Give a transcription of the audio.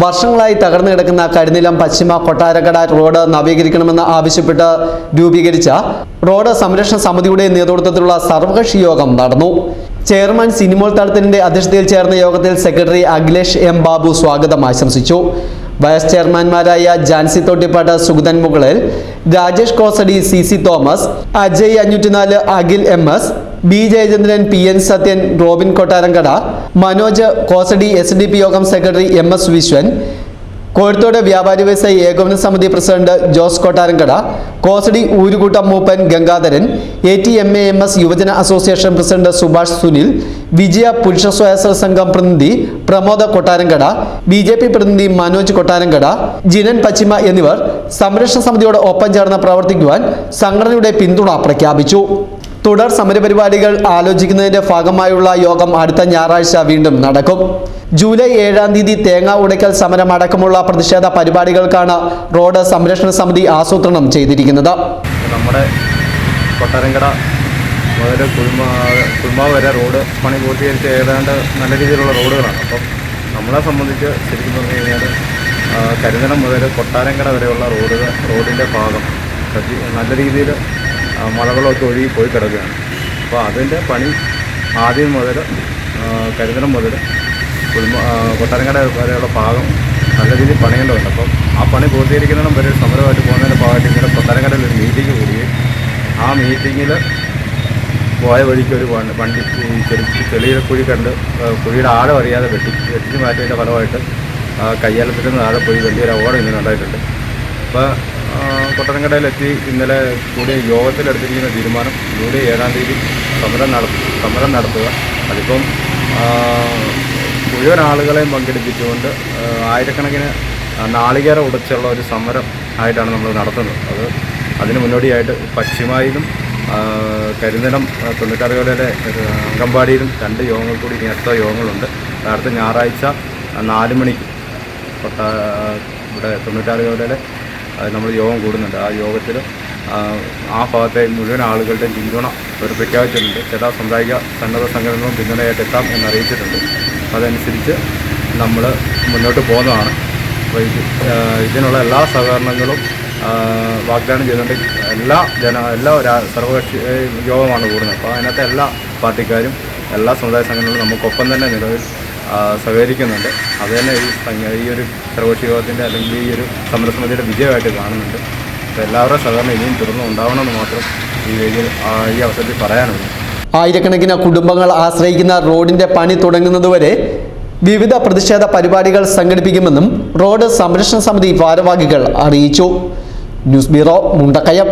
വർഷങ്ങളായി തകർന്നു കിടക്കുന്ന കരിനിലം പശ്ചിമ കൊട്ടാരക്കട റോഡ് നവീകരിക്കണമെന്ന് ആവശ്യപ്പെട്ട് രൂപീകരിച്ച റോഡ് സംരക്ഷണ സമിതിയുടെ നേതൃത്വത്തിലുള്ള സർവകക്ഷി യോഗം നടന്നു. ചെയർമാൻ സിനിമോൾ തളത്തിന്റെ അധ്യക്ഷതയിൽ ചേർന്ന യോഗത്തിൽ സെക്രട്ടറി അഖിലേഷ് എം ബാബു സ്വാഗതം ആശംസിച്ചു. വൈസ് ചെയർമാൻമാരായ ജാൻസി തോട്ടിപ്പാട്ട് സുഗതൻ മുകളിൽ Rajesh Kosadi C C Thomas Ajay അഞ്ഞൂറ്റിനാല് Akhil M S B Jayachandran P N Sathyan Robin Kottarankada Manoj Kosadi S D P യോഗം secretary M S Viswan Kozhathode വ്യാപാരി വ്യവസായി ഏകോപന സമിതി പ്രസിഡന്റ് ജോസ് കൊട്ടാരങ്കട കോസടി ഊരുകൂട്ടം മൂപ്പൻ Gangadharan A T M A M S യുവജന association president Subhash Sunil വിജയ പുരുഷ സ്വയംസേവക സംഘം പ്രതിനിധി Pramod Kottarankada B J P പ്രതിനിധി മനോജ് കൊട്ടാരങ്കട ജിനൻ പശ്ചിമ എന്നിവർ സംരക്ഷണ സമിതിയോട് ഒപ്പം ചേർന്ന് പ്രവർത്തിക്കുവാൻ സംഘടനയുടെ പിന്തുണ പ്രഖ്യാപിച്ചു. തുടർ സമരപരിപാടികൾ ആലോചിക്കുന്നതിന്റെ ഭാഗമായുള്ള യോഗം അടുത്ത ഞായറാഴ്ച വീണ്ടും നടക്കും. ജൂലൈ ഏഴാം തീയതി തേങ്ങ ഉടയ്ക്കൽ സമരം അടക്കമുള്ള പ്രതിഷേധ പരിപാടികൾക്കാണ് റോഡ് സംരക്ഷണ സമിതി ആസൂത്രണം ചെയ്തിരിക്കുന്നത്. നമ്മുടെ കൊട്ടാരങ്കട മുതൽ കുഴുമാവ് വരെ റോഡ് പണി പൂർത്തീകരിച്ച് ഏതാണ്ട് നല്ല രീതിയിലുള്ള റോഡുകളാണ്. അപ്പം നമ്മളെ സംബന്ധിച്ച് ശരിക്കും പറഞ്ഞു കഴിഞ്ഞാൽ ആ, കരിനിലം മുതൽ കൊട്ടാരങ്കട വരെയുള്ള റോഡുകൾ റോഡിന്റെ ഭാഗം നല്ല രീതിയിൽ മലകളൊക്കെ ഒഴുകി പോയി കിടക്കുകയാണ്. അപ്പോൾ അതിന്റെ പണി ആദ്യം മുതൽ കരുതലം മുതൽ കുടുംബ വരെയുള്ള ഭാഗം നല്ല രീതിയിൽ പണിയേണ്ടതുണ്ട്. അപ്പം ആ പണി പൂർത്തീകരിക്കുന്നതിനും വരെ സമരമായിട്ട് പോകുന്നതിന്റെ ഭാഗമായിട്ട് ഇങ്ങനെ കൊട്ടാരങ്കടയിൽ ഒരു മീറ്റിംഗ് കൂടുകയും ആ മീറ്റിങ്ങിൽ പോയ വഴിക്ക് ഒരു വണ്ടി വണ്ടി ഈ ചെളി കുഴി കണ്ട് കുഴിയുടെ ആഴം അറിയാതെ വെട്ടി വെട്ടിച്ച് മാറ്റിയതിന്റെ ഫലമായിട്ട് കയ്യാലത്തിൽ നിന്ന് താഴെ പോയി വലിയൊരു അപകടം ഇങ്ങനെ ഉണ്ടായിട്ടുണ്ട്. അപ്പോൾ കൊട്ടരങ്കടയിലെത്തി ഇന്നലെ കൂടിയ യോഗത്തിലെടുത്തിരിക്കുന്ന തീരുമാനം. ജൂലൈ ഏഴാം തീയതി സമരം നട സമരം നടത്തുക. അതിപ്പം മുഴുവൻ ആളുകളെയും പങ്കെടുപ്പിച്ചുകൊണ്ട് ആയിരക്കണക്കിന് നാളികേര ഉടച്ചുള്ള ഒരു സമരം ആയിട്ടാണ് നമ്മൾ നടത്തുന്നത്. അത് അതിന് മുന്നോടിയായിട്ട് പശ്ചിമയിലും ആ, തൊണ്ണൂറ്റാറ് അങ്കമ്പാടിയിലും രണ്ട് യോഗങ്ങൾ കൂടി ഇനി അടുത്ത യോഗങ്ങളുണ്ട്. അടുത്ത ഞായറാഴ്ച നാല് മണിക്ക് ഇവിടെ തൊണ്ണൂറ്റാറ് കോലയിലെ നമ്മൾ യോഗം കൂടുന്നുണ്ട്. ആ യോഗത്തിൽ ആ ഭാഗത്തെ മുഴുവൻ ആളുകളുടെയും പിന്തുണ ഒരു പ്രഖ്യാപിച്ചിട്ടുണ്ട് ചില സമുദായിക സന്നദ്ധ സംഘടനകളും പിന്തുണയായിട്ട് എത്താം എന്ന് അറിയിച്ചിട്ടുണ്ട്. അതനുസരിച്ച് നമ്മൾ മുന്നോട്ട് പോകുന്നതാണ്. അപ്പോൾ ഇത് ഇതിനുള്ള എല്ലാ സഹകരണങ്ങളും വാഗ്ദാനം ചെയ്തുകൊണ്ട് എല്ലാ ജന എല്ലാ സർവകക്ഷി യോഗമാണ് കൂടുന്നത്. അപ്പോൾ അതിനകത്ത് എല്ലാ പാർട്ടിക്കാരും എല്ലാ സമുദായ സംഘടനകളും നമുക്കൊപ്പം തന്നെ നിലവിൽ സഹകരിക്കുന്നുണ്ട്. അത് തന്നെ ഈ ഈ ഒരു സർവകക്ഷി യോഗത്തിന്റെ അല്ലെങ്കിൽ ഈ ഒരു സമരസമിതിയുടെ വിജയമായിട്ട് കാണുന്നുണ്ട്. അപ്പോൾ എല്ലാവരുടെ സഹകരണം ഇനിയും തുടർന്ന് ഉണ്ടാവണമെന്ന് മാത്രം ഈ വേദിയിൽ ഈ അവസരത്തിൽ പറയാനുണ്ട്. ആയിരക്കണക്കിന് കുടുംബങ്ങൾ ആശ്രയിക്കുന്ന റോഡിന്റെ പണി തുടങ്ങുന്നതുവരെ വിവിധ പ്രതിഷേധ പരിപാടികൾ സംഘടിപ്പിക്കുമെന്നും റോഡ് സംരക്ഷണ സമിതി ഭാരവാഹികൾ അറിയിച്ചു. News bureau Mundakkayam.